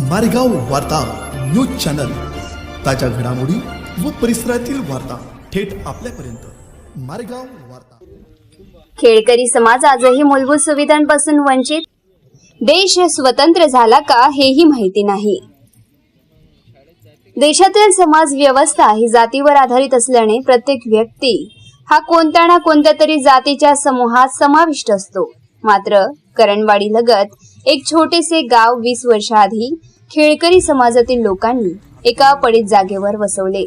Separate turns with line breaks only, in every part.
मारेगाव वार्ता news channel. ताज्या घडामोडी व परिसरातील वार्ता थेट आपल्यापर्यंत. मारेगाव वार्ता.
खेळकरी समाज आजही मूलभूत सुविधांपासून वंचित? देश स्वतंत्र झाला का हेही माहिती नाही. देशातील समाज व्यवस्था ही जातीवर आधारित असल्याने प्रत्येक व्यक्ती हा कोणत्या ना कोणत्या तरी जातीच्या समूहात समाविष्ट असतो. मात्र करणवाडी लगत एक छोटेसे गाव वीस वर्षाआधी खेळकरी समाजातील लोकांनी एका पडीत जागेवर वसवले.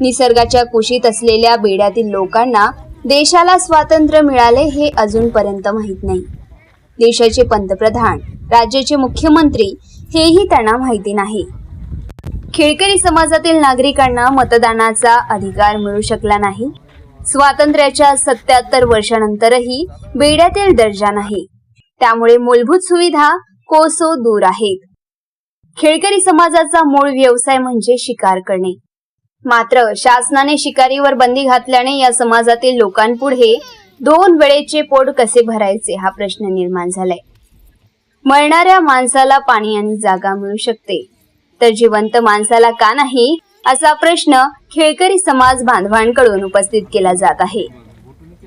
निसर्गाच्या कुशीत असलेल्या बेड्यातील लोकांना देशाला स्वातंत्र्य मिळाले हे अजूनपर्यंत माहीत नाही. देशाचे पंतप्रधान राज्याचे मुख्यमंत्री हेही त्यांना माहिती नाही. खेळकरी समाजातील नागरिकांना मतदानाचा अधिकार मिळू शकला नाही. स्वातंत्र्याच्या सत्याहत्तर वर्षानंतरही बेड्यातील दर्जा नाही. त्यामुळे मूलभूत सुविधा कोसो दूर आहेत. खेळकरी समाजाचा मूळ व्यवसाय म्हणजे शिकार करणे. मात्र शासनाने शिकारीवर बंदी घातल्याने या समाजातील लोकांपुढे दोन वेळेचे पोट कसे भरायचे हा प्रश्न निर्माण झालाय. मरणाऱ्या माणसाला पाणी आणि जागा मिळू शकते. तर जिवंत माणसाला का नाही असा प्रश्न खेळकरी समाज बांधवांकडून उपस्थित केला जात आहे.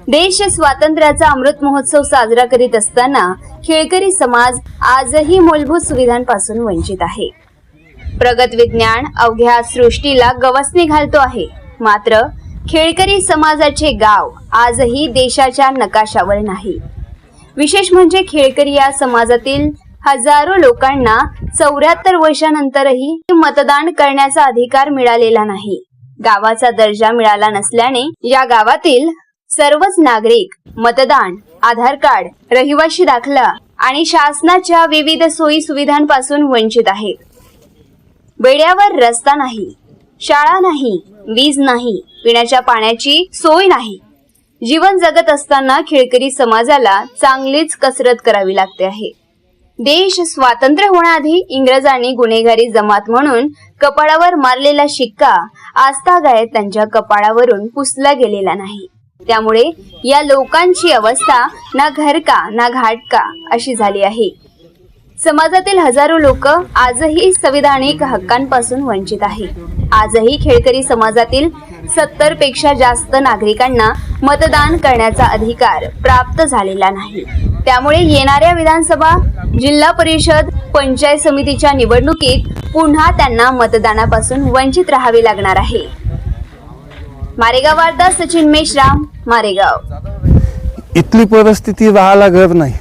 देश स्वातंत्र्याचा अमृत महोत्सव साजरा करीत असताना खेळकरी समाज आजही मूलभूत सुविधांपासून वंचित आहे. प्रगत विज्ञान अवघ्या सृष्टीला गवसणी घालतो आहे. मात्र खेळकरी समाजाचे गाव आजही देशाच्या नकाशावर नाही. विशेष म्हणजे खेळकरी या समाजातील हजारो लोकांना चौऱ्याहत्तर वर्षानंतरही मतदान करण्याचा अधिकार मिळालेला नाही. गावाचा दर्जा मिळाला नसल्याने या गावातील सर्वच नागरिक मतदान आधार कार्ड रहिवाशी दाखला आणि शासनाच्या विविध सोयी सुविधांपासून वंचित आहेत. बेड्यावर रस्ता नाही शाळा नाही वीज नाही पिण्याच्या पाण्याची सोय नाही. जीवन जगत असताना खेळकरी समाजाला चांगलीच कसरत करावी लागते आहे. देश स्वातंत्र्य होण्याआधी इंग्रजांनी गुन्हेगारी जमात म्हणून कपाळावर मारलेला शिक्का आस्थागायत त्यांच्या कपाळावरून पुसला गेलेला नाही. त्यामुळे या लोकांची अवस्था ना घरका ना घाटका अशी झाली आहे. समाजातील हजारो लोक आजही संविधानिक हक्कांपासून वंचित आहे. आजही खेळकरी समाजातील सत्तरपेक्षा जास्त नागरिकांना मतदान करण्याचा अधिकार प्राप्त झालेला नाही. त्यामुळे येणाऱ्या विधानसभा जिल्हा परिषद पंचायत समितीच्या निवडणुकीत पुन्हा त्यांना मतदानापासून वंचित राहावे लागणार आहे. मारेगाव वार्ता सचिन मेश्राम मारेगाव.
इथली परिस्थिती राहायला घर नाही.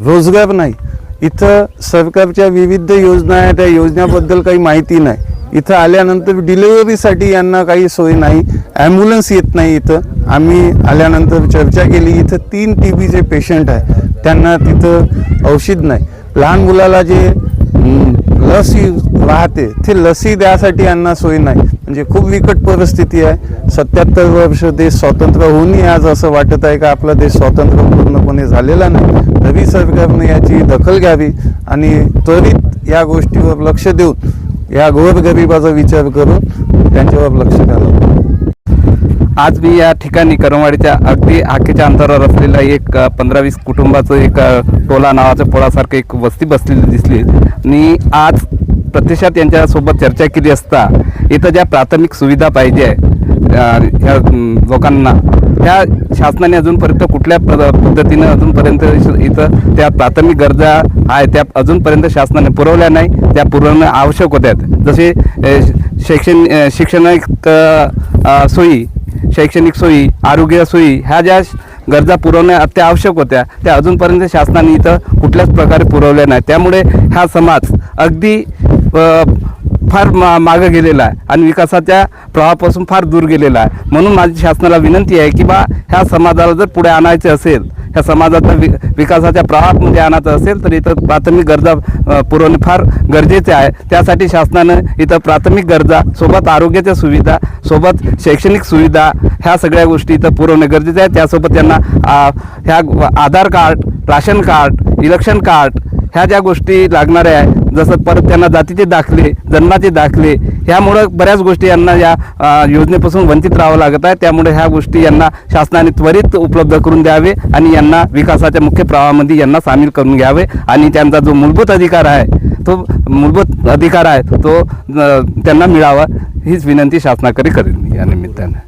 रोजगार नाही. इथं सरकारच्या विविध योजना आहेत. त्या योजनाबद्दल काही माहिती नाही. इथं आल्यानंतर डिलिव्हरीसाठी यांना काही सोय नाही ॲम्ब्युलन्स येत नाही इथं. आम्ही आल्यानंतर चर्चा केली इथं तीन टी बीचे पेशंट आहे त्यांना तिथं औषध नाही. लहान मुलाला जे लसी लस राहते ते लसी द्यासाठी यांना सोय नाही. म्हणजे खूप विकट परिस्थिती आहे. सत्याहत्तर वर्ष देश स्वतंत्र होऊनही आज असं वाटत आहे का आपला देश स्वतंत्र पूर्णपणे झालेला नाही? तरी सरकारने याची दखल घ्यावी आणि त्वरित या गोष्टीवर लक्ष देऊन या गोरगरिबाचा विचार करून त्यांच्यावर लक्ष घालावं
आज मी या ठिकाणी करमवाडीच्या अगदी आखेच्या अंतरावर असलेला एक पंधरा वीस कुटुंबाचं एक टोला नावाचं पोळासारखं एक वस्ती बसलेली दिसली. आणि आज प्रत्यक्षात यांच्यासोबत चर्चा केली असता इथं ज्या प्राथमिक सुविधा पाहिजे अ, ह्या लोकांना ह्या शासनाने अजूनपर्यंत कुठल्या पद पद्धतीनं अजूनपर्यंत इथं त्या प्राथमिक गरजा आहे त्या अजूनपर्यंत शासनाने पुरवल्या नाही त्या पुरवणं आवश्यक होत्या. जसे शैक्षण शिक्षणिक शैक्षणिक सोयी शैक्षणिक सोयी आरोग्य सोयी ह्या ज्या गरजा पुरवण्या अत्यावश्यक होत्या त्या अजूनपर्यंत शासनाने इथं कुठल्याच प्रकारे पुरवल्या नाही. त्यामुळे हा समाज अगदी फार मा मागं गेलेला आहे आणि विकासाच्या प्रवाहापासून फार दूर गेलेला आहे. म्हणून माझी शासनाला विनंती आहे की बा ह्या समाजाला जर पुढे आणायचे असेल ह्या समाजाचा वि विकासाच्या प्रवाहामध्ये आणायचं असेल तर इथं प्राथमिक गरजा पुरवणे फार गरजेचे आहे. त्यासाठी शासनानं इथं प्राथमिक गरजा सोबत आरोग्याच्या सुविधा सोबत शैक्षणिक सुविधा ह्या सगळ्या गोष्टी इथं पुरवणे गरजेचे आहे. त्यासोबत त्यांना ह्या Aadhaar card ration card election card ह्या ज्या गोष्टी लागणाऱ्या आहे जसं परत त्यांना जातीचे दाखले जन्माचे दाखले ह्यामुळं बऱ्याच गोष्टी यांना या योजनेपासून वंचित राहावं लागत आहे. त्यामुळे ह्या गोष्टी यांना शासनाने त्वरित उपलब्ध करून द्यावे आणि यांना विकासाच्या मुख्य प्रवाहामध्ये यांना सामील करून घ्यावे आणि त्यांचा जो मूलभूत अधिकार आहे तो मूलभूत अधिकार आहे तो त्यांना मिळावा हीच विनंती शासनाकडे करेन या निमित्तानं.